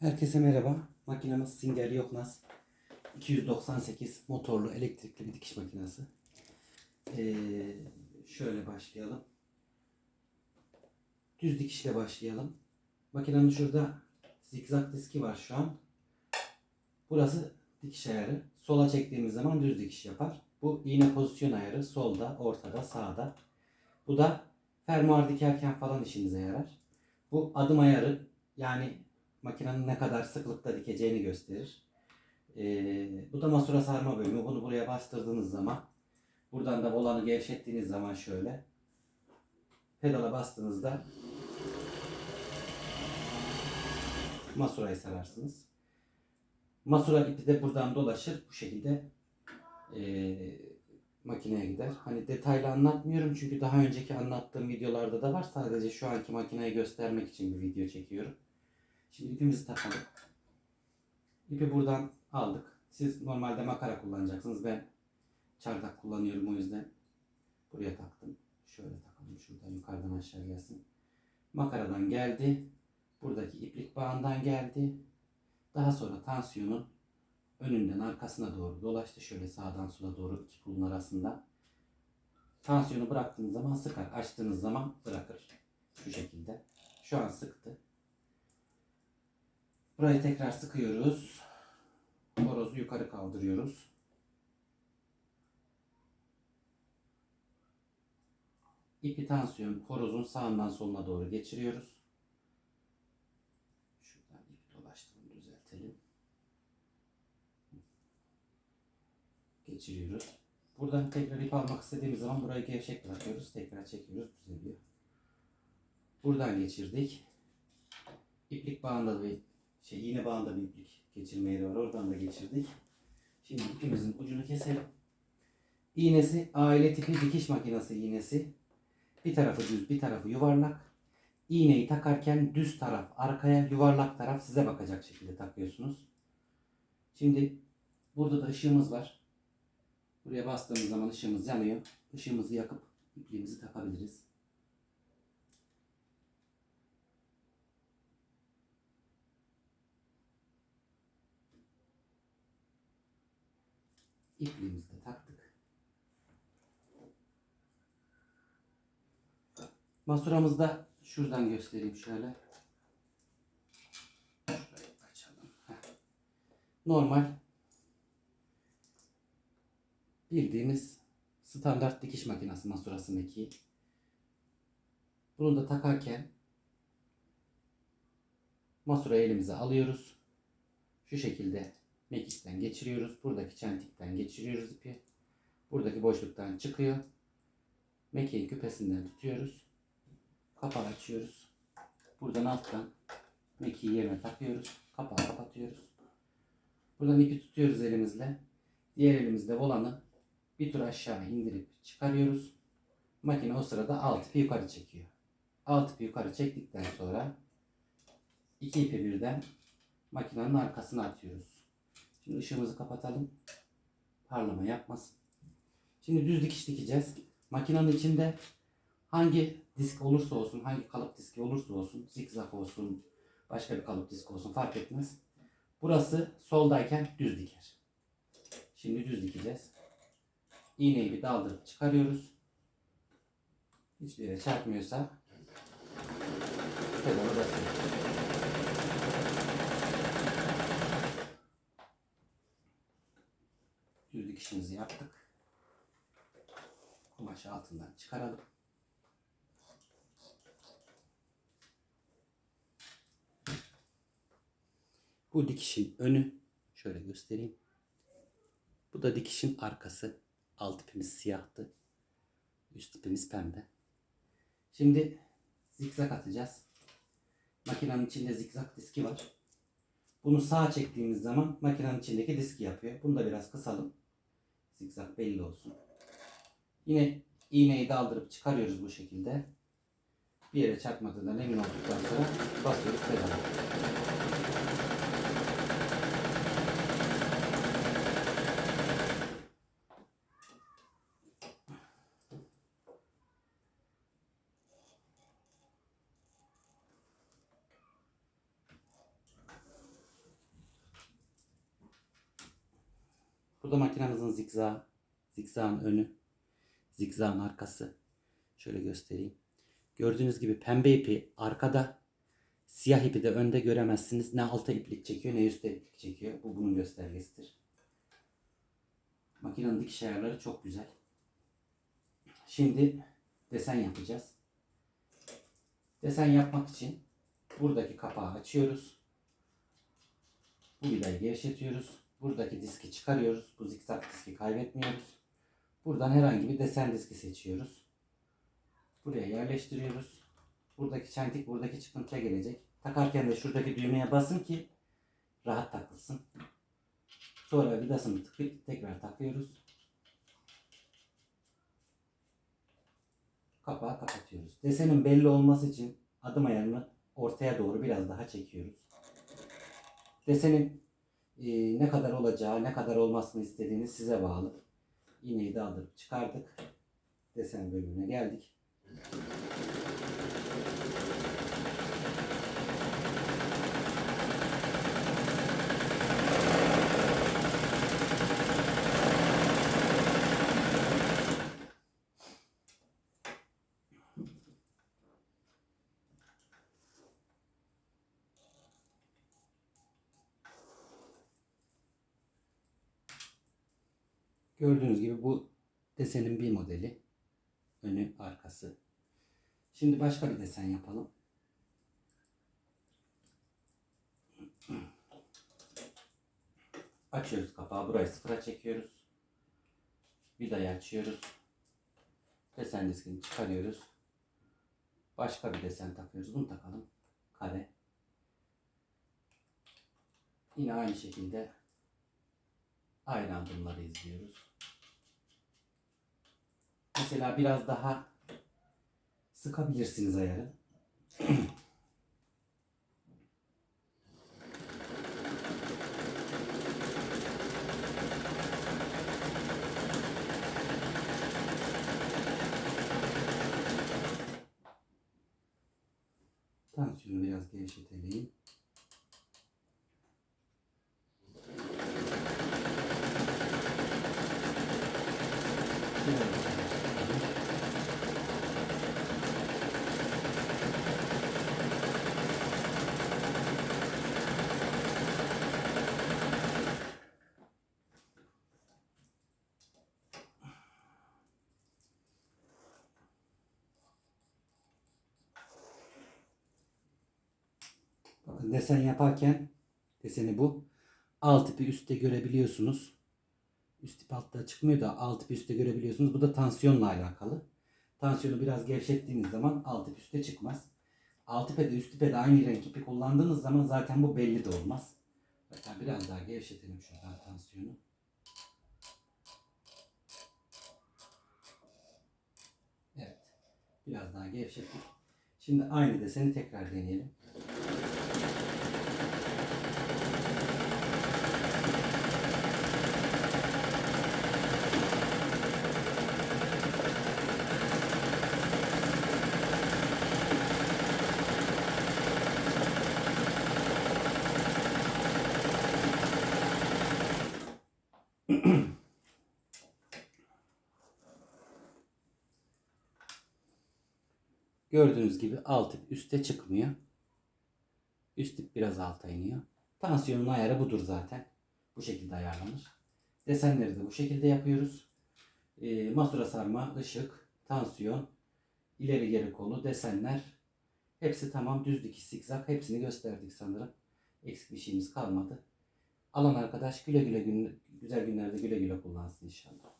Herkese merhaba. Makinamız Singer Yoknaz 298 motorlu elektrikli bir dikiş makinesi. Ee, şöyle başlayalım. Düz dikişle başlayalım. Makinenin şurada zikzak diski var şu an. Burası dikiş ayarı. Sola çektiğimiz zaman düz dikiş yapar. Bu iğne pozisyon ayarı solda, ortada, sağda. Bu da fermuar dikerken falan işinize yarar. Bu adım ayarı yani makinenin ne kadar sıklıkta dikeceğini gösterir. Ee, bu da masura sarma bölümü. Bunu buraya bastırdığınız zaman buradan da volanı gevşettiğiniz zaman şöyle pedala bastığınızda masurayı sararsınız. Masura ipi de buradan dolaşır. Bu şekilde ee, makineye gider. Hani detaylı anlatmıyorum çünkü daha önceki anlattığım videolarda da var. Sadece şu anki makineyi göstermek için bir video çekiyorum. Şimdi ipimizi takalım. İpi buradan aldık. Siz normalde makara kullanacaksınız. Ben çardak kullanıyorum o yüzden buraya taktım. Şöyle takalım. Şuradan yukarıdan aşağı gelsin. Makaradan geldi. Buradaki iplik bağından geldi. Daha sonra tansiyonun önünden arkasına doğru dolaştı. Şöyle sağdan sola doğru iki pulun arasında. Tansiyonu bıraktığınız zaman sıkar. Açtığınız zaman bırakır. Şu şekilde. Şu an sıktı. Burayı tekrar sıkıyoruz. Horozu yukarı kaldırıyoruz. İpi tansiyon horozun sağından soluna doğru geçiriyoruz. Şuradan ip dolaştığını düzeltelim. Geçiriyoruz. Buradan tekrar ip almak istediğimiz zaman burayı gevşek bırakıyoruz. Tekrar çekiyoruz. Düzeliyor. Buradan geçirdik. İplik bağında bir şey iğne bağında bir iplik geçirme yeri var. Oradan da geçirdik. Şimdi ipimizin ucunu keselim. İğnesi aile tipi dikiş makinesi iğnesi. Bir tarafı düz, bir tarafı yuvarlak. İğneyi takarken düz taraf arkaya, yuvarlak taraf size bakacak şekilde takıyorsunuz. Şimdi burada da ışığımız var. Buraya bastığımız zaman ışığımız yanıyor. Işığımızı yakıp ipliğimizi takabiliriz. İpliğimizi de taktık. Masuramızı da şuradan göstereyim şöyle. Normal bildiğimiz standart dikiş makinesi masurası mekiği. Bunu da takarken masurayı elimize alıyoruz. Şu şekilde mekikten geçiriyoruz. Buradaki çentikten geçiriyoruz ipi. Buradaki boşluktan çıkıyor. Mekiğin küpesinden tutuyoruz. Kapağı açıyoruz. Buradan alttan mekiği yerine takıyoruz. Kapağı kapatıyoruz. Buradan ipi tutuyoruz elimizle. Diğer elimizle volanı bir tur aşağı indirip çıkarıyoruz. Makine o sırada alt ipi yukarı çekiyor. Alt ipi yukarı çektikten sonra iki ipi birden makinenin arkasına atıyoruz. Şimdi ışığımızı kapatalım. Parlama yapmasın. Şimdi düz dikiş dikeceğiz. Makinenin içinde hangi disk olursa olsun, hangi kalıp diski olursa olsun, zikzak olsun, başka bir kalıp disk olsun fark etmez. Burası soldayken düz diker. Şimdi düz dikeceğiz. İğneyi bir daldırıp çıkarıyoruz. Hiçbir yere çarpmıyorsa pedalı basıyoruz. Düz dikişimizi yaptık. Kumaşı altından çıkaralım. Bu dikişin önü. Şöyle göstereyim. Bu da dikişin arkası. Alt ipimiz siyahtı. Üst ipimiz pembe. Şimdi zikzak atacağız. Makinenin içinde zikzak diski var. Bunu sağa çektiğimiz zaman makinenin içindeki diski yapıyor. Bunu da biraz kısalım. Zikzak belli olsun. Yine iğneyi daldırıp çıkarıyoruz bu şekilde. Bir yere çarpmadığından emin olduktan sonra basıyoruz pedala. Bu da makinamızın zikzağı. Zikzağın önü. Zikzağın arkası. Şöyle göstereyim. Gördüğünüz gibi pembe ipi arkada. Siyah ipi de önde göremezsiniz. Ne alta iplik çekiyor ne üstte iplik çekiyor. Bu bunun göstergesidir. Makinenin dikiş ayarları çok güzel. Şimdi desen yapacağız. Desen yapmak için buradaki kapağı açıyoruz. Bu vidayı gevşetiyoruz. Buradaki diski çıkarıyoruz. Bu zikzak diski kaybetmiyoruz. Buradan herhangi bir desen diski seçiyoruz. Buraya yerleştiriyoruz. Buradaki çentik buradaki çıkıntıya gelecek. Takarken de şuradaki düğmeye basın ki rahat takılsın. Sonra vidasını tıkayıp tekrar takıyoruz. Kapağı kapatıyoruz. Desenin belli olması için adım ayarını ortaya doğru biraz daha çekiyoruz. Desenin e, ne kadar olacağı, ne kadar olmasını istediğiniz size bağlı. İğneyi de alıp çıkardık. Desen bölümüne geldik. Gördüğünüz gibi bu desenin bir modeli. Önü, arkası. Şimdi başka bir desen yapalım. Açıyoruz kapağı. Burayı sıfıra çekiyoruz. Vidayı açıyoruz. Desen diskini çıkarıyoruz. Başka bir desen takıyoruz. Bunu takalım. Kare. Yine aynı şekilde aynı adımları izliyoruz. Mesela biraz daha sıkabilirsiniz ayarı. Tansiyonu biraz gevşetelim. Biraz daha. Bakın desen yaparken deseni bu. Alt ipi üstte görebiliyorsunuz. Üst ip altta çıkmıyor da alt ipi üstte görebiliyorsunuz. Bu da tansiyonla alakalı. Tansiyonu biraz gevşettiğiniz zaman alt ip üstte çıkmaz. Alt ipe de üst ipe de aynı renk ipi kullandığınız zaman zaten bu belli de olmaz. Bakın biraz daha gevşetelim şuradan tansiyonu. Evet. Biraz daha gevşettik. Şimdi aynı deseni tekrar deneyelim. Gördüğünüz gibi alt üste çıkmıyor. Üst ip biraz alta iniyor. Tansiyonun ayarı budur zaten. Bu şekilde ayarlanır. Desenleri de bu şekilde yapıyoruz. E, masura sarma, ışık, tansiyon, ileri geri kolu, desenler. Hepsi tamam. Düz dikiş, zikzak. Hepsini gösterdik sanırım. Eksik bir şeyimiz kalmadı. Alan arkadaş güle güle gün, güzel günlerde güle güle kullansın inşallah.